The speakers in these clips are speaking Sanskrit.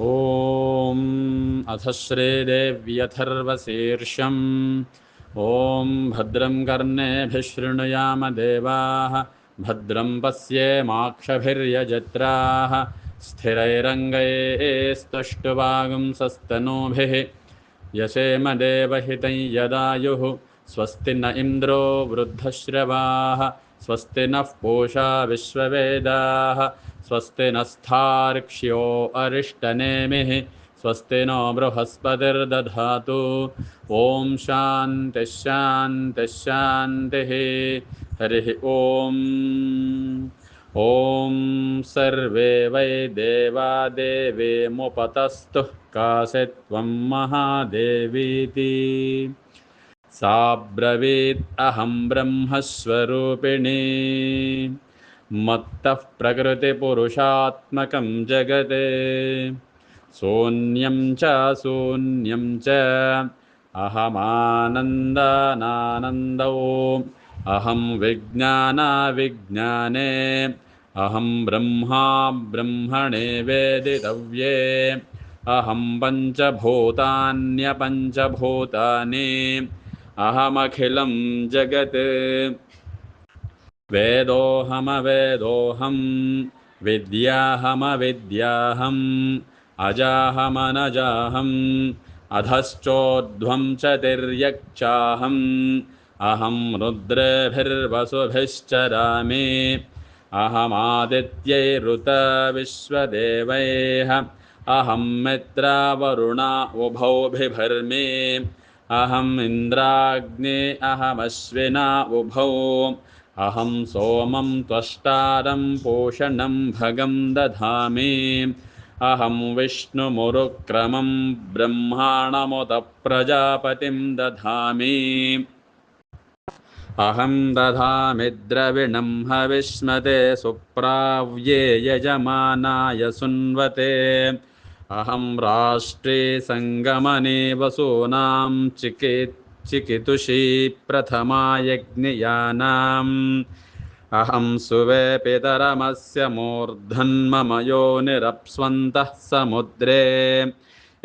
ॐ अथ श्रीदेव्यथर्वशीर्षम्। ॐ भद्रं कर्णेभिः शृणुयामदेवाः भद्रं पश्येमाक्षभिर्यजत्राः स्थिरैरङ्गैस्तुष्टुवागुंसस्तनूभिः यशेमदेवहितं यदायुः, स्वस्ति न इन्द्रो वृद्धश्रवाः। स्वस्ति नः पूषा विश्ववेदाः, स्वस्ति नस्थार्क्ष्यो अरिष्टनेमिः, स्वस्ति नो बृहस्पतिर्दधातु। ॐ शान्तिः शान्तिः शान्तिः। हरिः ॐ ॐ सर्वे वै देवा देवीमुपतस्तुः काशित्वं महादेवीति। सा ब्रवीत् अहं ब्रह्मस्वरूपिणी। मत्तः प्रकृतिपुरुषात्मकं जगत्। शून्यं च शून्यं च अहमानन्दानानन्दौ। अहं विज्ञानाविज्ञाने। अहं ब्रह्मा ब्रह्मणे वेदितव्ये। अहं पञ्चभूतान्यपञ्चभूतानि अहमखिलं जगत्। वेदोऽहमवेदोऽहं विद्याहमविद्याहम् अजाहमनजाहम् अधश्चोध्वं च तिर्यक्चाहम् अहं रुद्रेभिर्वसुभिश्चरामि। अहमादित्यैरुतविश्वदेवैः अहं मित्रावरुणा उभौ बिभर्मि अहम् इन्द्राग्ने अहमश्विना उभौ। अहं सोमं त्वष्टारं पोषणं भगं दधामि। अहं विष्णुमुरुक्रमं ब्रह्माणमुत प्रजापतिं दधामि। अहं दधामि द्रविणं हविष्मते सुप्राव्ये यजमानाय सुन्वते अहं राष्ट्रे सङ्गमने वसूनां चिकित् चिकितुषी प्रथमा यज्ञयानाम् अहं सुवे पितरमस्य मूर्धन्मम योनिरप्स्वन्तः समुद्रे।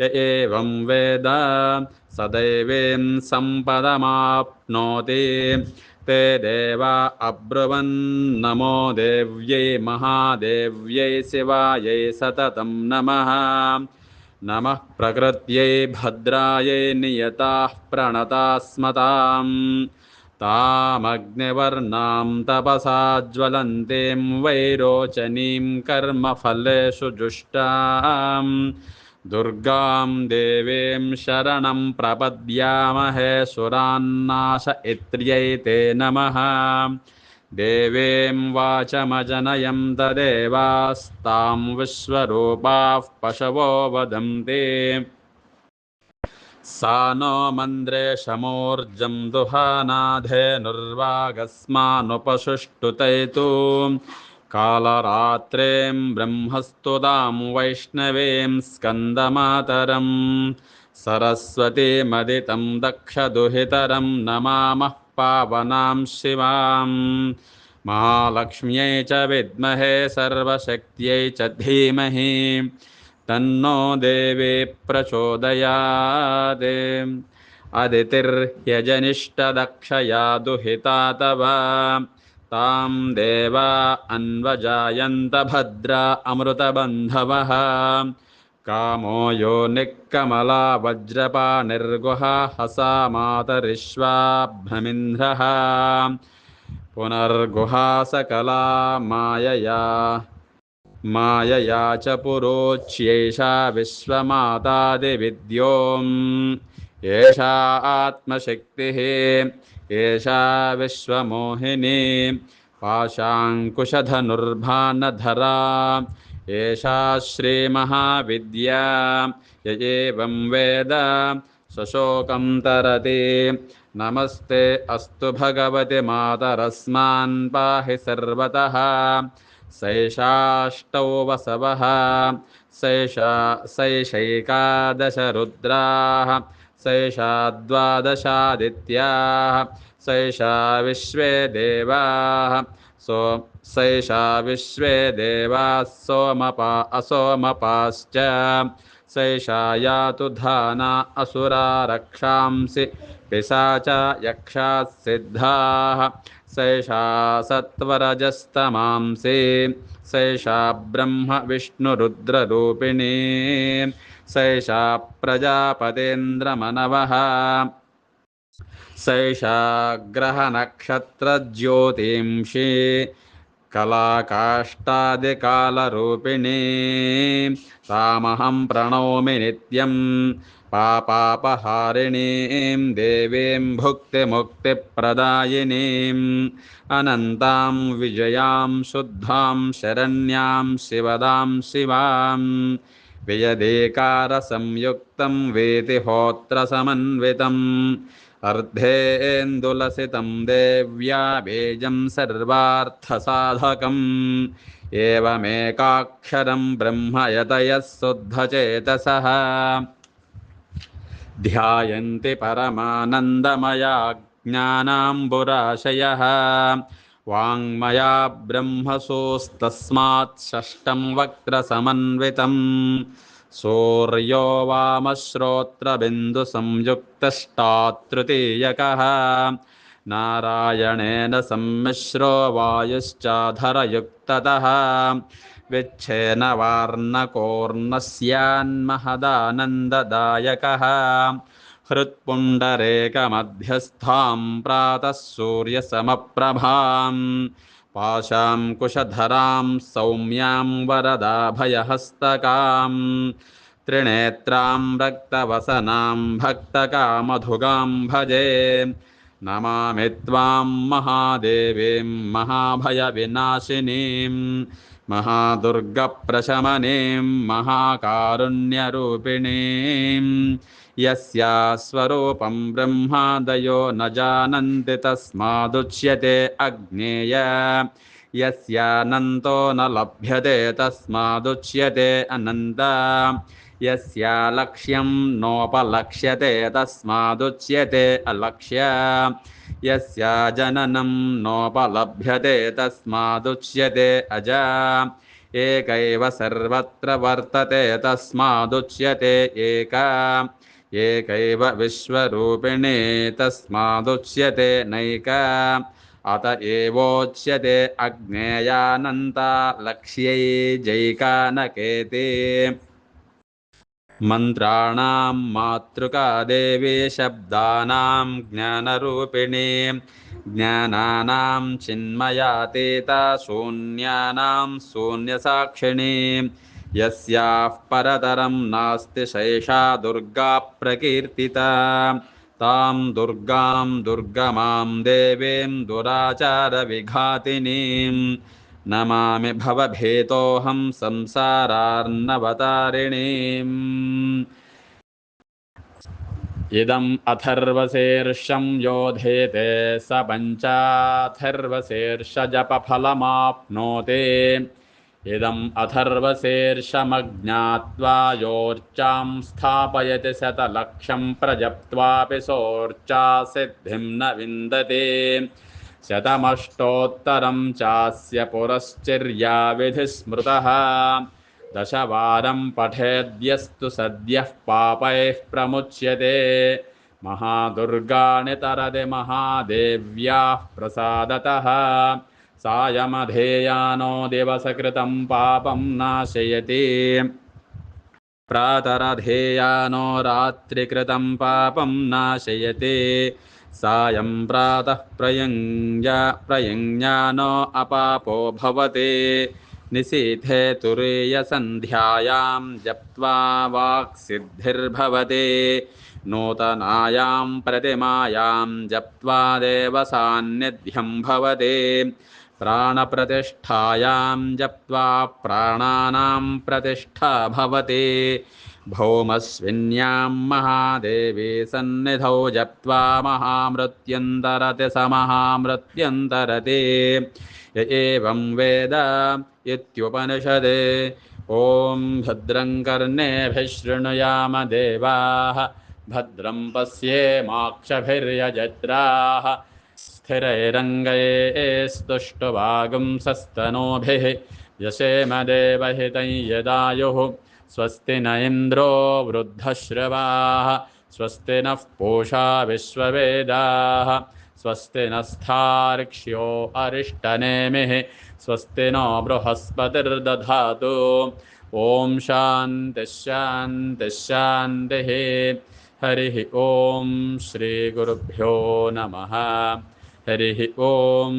य एवं वेद सदैवें सम्पदमाप्नोति ते देवा अब्रुवन्नमो देव्यै महादेव्यै शिवायै सततं नमः। नमः प्रकृत्यै भद्रायै नियताः प्रणतास्मताम्। तामग्निवर्णां तपसा ज्वलन्तीं वैरोचनीं कर्मफलेषु जुष्टाम् दुर्गां देवीं शरणं प्रपद्यामहे सुरान्नाश इत्र्यै ते नमः। देवीं वाचमजनयं तदेवास्तां विश्वरूपाः पशवो वदन्ति। सा नो मन्द्रे शमोर्जं दुहानाधेनुर्वागस्मानुपसुष्टुतैतु कालरात्रें ब्रह्मस्तुतां वैष्णवीं स्कन्दमातरं सरस्वतीमदितं दक्षदुहितरं नमामः पावनां शिवां। महालक्ष्म्यै च विद्महे सर्वशक्त्यै च धीमहि तन्नो देवी प्रचोदयात्। अदितिर्यजनिष्टदक्षया दुहिता तव तां देवा अन्वजायन्त भद्रा अमृतबन्धवः। कामो यो निःकमला वज्रपानिर्गुहा हसा मातरिश्वाभ्रमिन्द्रः पुनर्गुहा सकला मायया। मायया च पुरोच्यैषा विश्वमातादिविद्योम् एषा आत्मशक्तिः, एषा विश्वमोहिनी, पाशाङ्कुशधनुर्भानधरा, एषा श्रीमहाविद्या य एवं वेद, सशोकं तरति। नमस्ते अस्तु भगवति मातरस्मान् पाहि सर्वतः। सैषाष्टौ वसवः, सैषा सैषैकादशरुद्राः। सैषा द्वादशादित्याः सैषा विश्वे देवाः। सो सैषा विश्वे देवाः सोमपा असोमपाश्च। सैषा यातु धाना असुरा रक्षांसि पिशाच यक्षाः सिद्धाः। सैषा सत्वरजस्तमांसि सैषा ब्रह्म विष्णुरुद्ररूपिणी सैषा प्रजापतेन्द्रमनवः। सैषा ग्रहनक्षत्रज्योतिंषि कलाकाष्ठादिकालरूपिणी तामहं प्रणौमि नित्यं पापापहारिणीं देवीं भुक्तिमुक्तिप्रदायिनीम् अनन्तां विजयां शुद्धां शरण्यां शिवदां शिवां वियदेकारसंयुक्तं वेतिहोत्रसमन्वितम् अर्धेन्दुलसितं देव्या बीजं सर्वार्थसाधकम्। एवमेकाक्षरं ब्रह्म यतयः शुद्धचेतसः। ध्यायन्ति परमानन्दमया ज्ञानाम्बुराशयः वाङ्मया ब्रह्मसोस्तस्मात् षष्ठं वक्त्रसमन्वितम् सूर्यो वामश्रोत्रबिन्दुसंयुक्तष्टात्तृतीयकः नारायणेन सम्मिश्रो वायुश्चाधरयुक्ततः। विच्छेन वार्णकोर्णस्यान्महदानन्ददायकः हृत्पुण्डरेकमध्यस्थां प्रातः सूर्यसमप्रभाम्। पाशां कुशधरां सौम्यां वरदाभयहस्तकां त्रिनेत्रां रक्तवसनां भक्तकामधुगां भजे। नमामि त्वां महादेवीं महाभयविनाशिनीं। महादुर्गप्रशमनीं महाकारुण्यरूपिणीं यस्या स्वरूपं ब्रह्मादयो न जानन्ति तस्मादुच्यते अज्ञेय यस्यानन्तो न लभ्यते तस्मादुच्यते अनन्त। यस्या लक्ष्यं नोपलक्ष्यते तस्मादुच्यते अलक्ष्य। यस्या जननं नोपलभ्यते तस्मादुच्यते अज। एकैव सर्वत्र वर्तते तस्मादुच्यते एका एकैव विश्वरूपिणे तस्मादुच्यते नैका। अत एवोच्यते अज्ञेयानन्ता लक्ष्यै जैका न केते मन्त्राणां मातृका देवी शब्दानां ज्ञानरूपिणी। ज्ञानानां चिन्मयातीता शून्यानां शून्यसाक्षिणी यस्याः परतरं नास्ति शैषा दुर्गा प्रकीर्तिता। तां दुर्गां दुर्गमां देवीं दुराचारविघातिनीं। नमामि भवभीतोऽहं संसारार्णवतारिणीम्। इदम् अथर्वशीर्षं योधेते स पञ्चाथर्वशीर्षजपफलमाप्नोति इदम् अथर्वशीर्षमज्ञात्वा योर्चां स्थापयति शतलक्षं प्रजप्त्वापि सोर्चा सिद्धिं न विन्दति। शतमष्टोत्तरं चास्य पुरश्चिर्या विधिस्मृतः। दशवारं पठेद्यस्तु सद्यः पापैः प्रमुच्यते। महादुर्गाणि तरति महादेव्याः प्रसादतः। सायमधेयानो दिवसकृतं पापं नाशयति। प्रातरधेयानो रात्रिकृतं पापं नाशयति। सायं प्रातः प्रयुञ्जा प्रयुञ्जानो अपापो भवति। निशीथे तुरीयसन्ध्यायां जप्त्वा वाक्सिद्धिर्भवति। नूतनायां प्रतिमायां जप्त्वा देवसान्निध्यं भवति। प्राणप्रतिष्ठायां जप्त्वा प्राणानां प्रतिष्ठा भवति। भौमस्विन्यां महादेवी सन्निधौ जप्त्वा महामृत्युन्तरति स महामृत्युन्तरति। य एवं वेद इत्युपनिषदे। ॐ भद्रं कर्णेभिः शृणुयाम देवाः। भद्रं पश्येमाक्षभिर्यजत्राः स्थिरैरङ्गैस्तुष्टुवागुंसस्तनूभिः यशेमदेवहितं यदायुः स्वस्ति न इन्द्रो वृद्धश्रवाः, स्वस्ति नः पूषा विश्ववेदाः। स्वस्ति नस्थार्क्ष्यो अरिष्टनेमिः, स्वस्ति नो बृहस्पतिर्दधातु। ॐ शान्तिश्शान्तिश्शान्तिः हरिः ॐ श्रीगुरुभ्यो नमः। हरिः ॐ